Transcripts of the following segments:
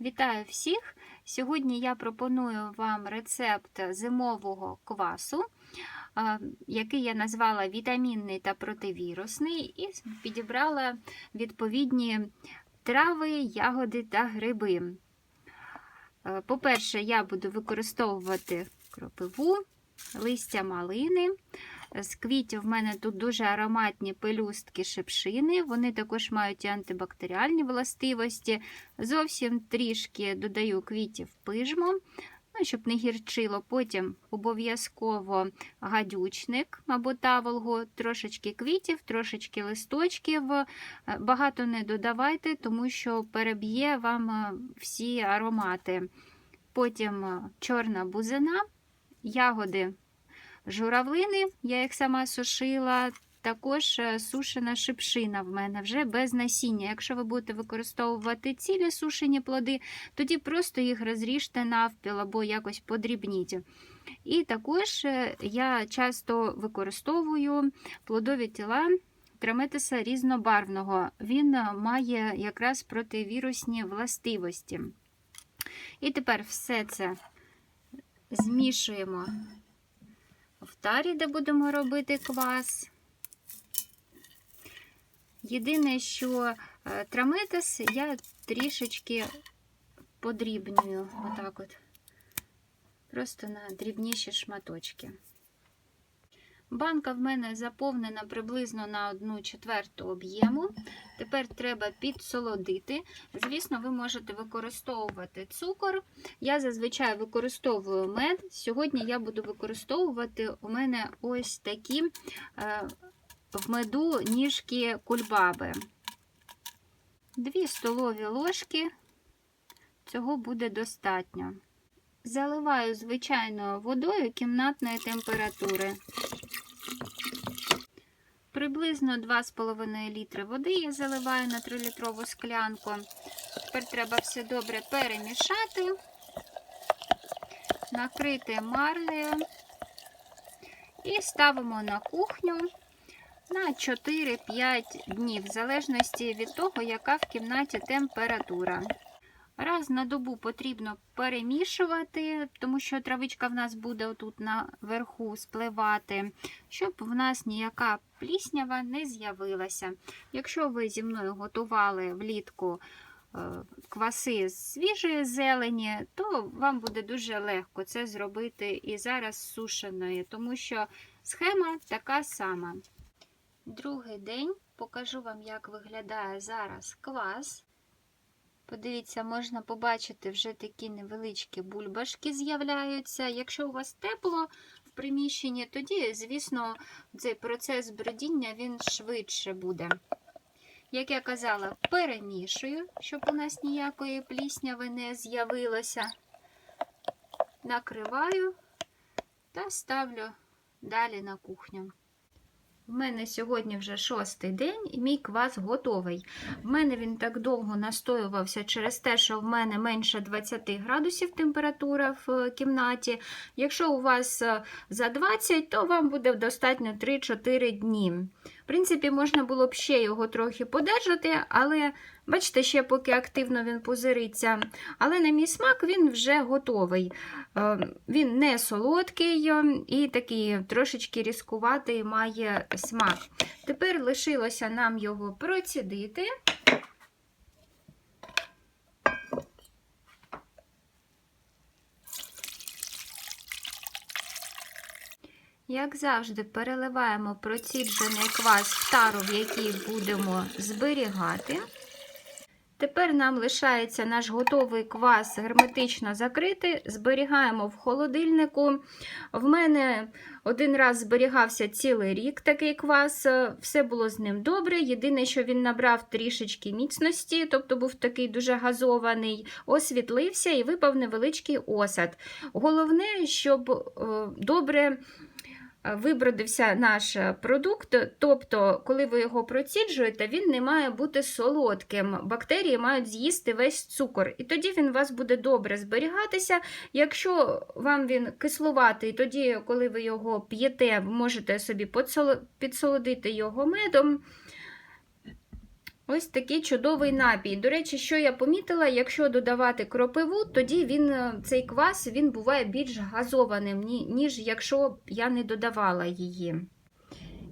Вітаю всіх! Сьогодні я пропоную вам рецепт зимового квасу, який я назвала вітамінний та противірусний, і підібрала відповідні трави, ягоди та гриби. По-перше, я буду використовувати кропиву, листя малини. З квітів в мене тут дуже ароматні пелюстки шипшини, вони також мають і антибактеріальні властивості. Зовсім трішки додаю квітів пижму, ну, щоб не гірчило. Потім обов'язково гадючник або таволгу, трошечки квітів, трошечки листочків. Е, Багато не додавайте, тому що переб'є вам е, всі аромати. Потім е, чорна бузина, ягоди журавлини, я їх сама сушила. Також е, сушена шипшина в мене вже без насіння. Якщо ви будете використовувати цілі сушені плоди, тоді просто їх розріжте навпіл або якось подрібніть. І також е, я часто використовую плодові тіла траметиса різнобарвного. Він е, має якраз противірусні властивості. І тепер все це змішуємо тарі, де будемо робити квас. Єдине, що е, траметис я трішечки подрібнюю, отак от, просто на дрібніші шматочки. Банка в мене заповнена приблизно на 1 четверту об'єму. Тепер треба підсолодити. Звісно, ви можете використовувати цукор. Я зазвичай використовую мед. Сьогодні я буду використовувати у мене ось такі е, в меду ніжки кульбаби. Дві столові ложки. Цього буде достатньо. Заливаю звичайною водою кімнатної температури. Приблизно 2,5 літри води я заливаю на 3-літрову склянку. Тепер треба все добре перемішати, накрити марлею і ставимо на кухню на 4-5 днів, в залежності від того, яка в кімнаті температура. Раз на добу потрібно перемішувати, тому що травичка в нас буде отут наверху спливати, щоб в нас ніяка пліснява не з'явилася. Якщо ви зі мною готували влітку е, кваси з свіжої зелені, то вам буде дуже легко це зробити і зараз з сушеної, тому що схема така сама. Другий день покажу вам, як виглядає зараз квас. Подивіться, можна побачити вже такі невеличкі бульбашки з'являються. Якщо у вас тепло приміщенні, тоді, звісно, цей процес бродіння він швидше буде. Як я казала, перемішую, щоб у нас ніякої плісняви не з'явилося. Накриваю та ставлю далі на кухню. У мене сьогодні вже шостий день і мій квас готовий. В мене він так довго настоювався через те, що в мене менше 20 градусів температура в е, кімнаті. Якщо у вас е, за 20, то вам буде достатньо 3-4 дні. В принципі, можна було б ще його трохи подержати, але бачите, ще поки активно він пузириться. Але на мій смак він вже готовий. Е, Він не солодкий е, і такий трошечки різкуватий має смак. Тепер лишилося нам його процідити. Як завжди, переливаємо проціджений квас в тару, в якій будемо зберігати. Тепер нам лишається наш готовий квас герметично закрити. Зберігаємо в холодильнику. В мене один раз зберігався цілий рік такий квас, все було з ним добре. Єдине, що він набрав трішечки міцності, тобто був такий дуже газований, освітлився і випав невеличкий осад. Головне, щоб е, добре вибродився наш продукт, тобто, коли ви його проціджуєте, він не має бути солодким. Бактерії мають з'їсти весь цукор, і тоді він у вас буде добре зберігатися. Якщо вам він кислуватий, тоді, коли ви його п'єте, можете собі підсолодити його медом. Ось такий чудовий напій. До речі, що я помітила, якщо додавати кропиву, тоді він, е, цей квас він буває більш газованим, ніж якщо я не додавала її.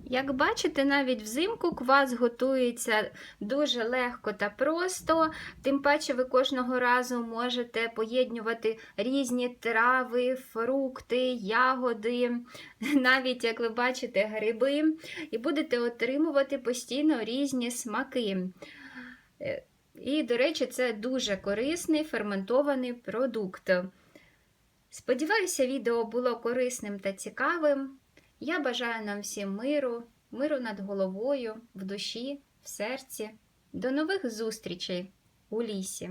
Як бачите, навіть взимку квас готується дуже легко та просто, тим паче ви кожного разу можете поєднувати різні трави, фрукти, ягоди, навіть, як ви бачите, гриби, і будете отримувати постійно різні смаки. Е, І, до речі, це дуже корисний ферментований продукт. Сподіваюся, відео було корисним та цікавим. Я бажаю нам всім миру, миру над головою, в душі, в серці. До нових зустрічей у лісі!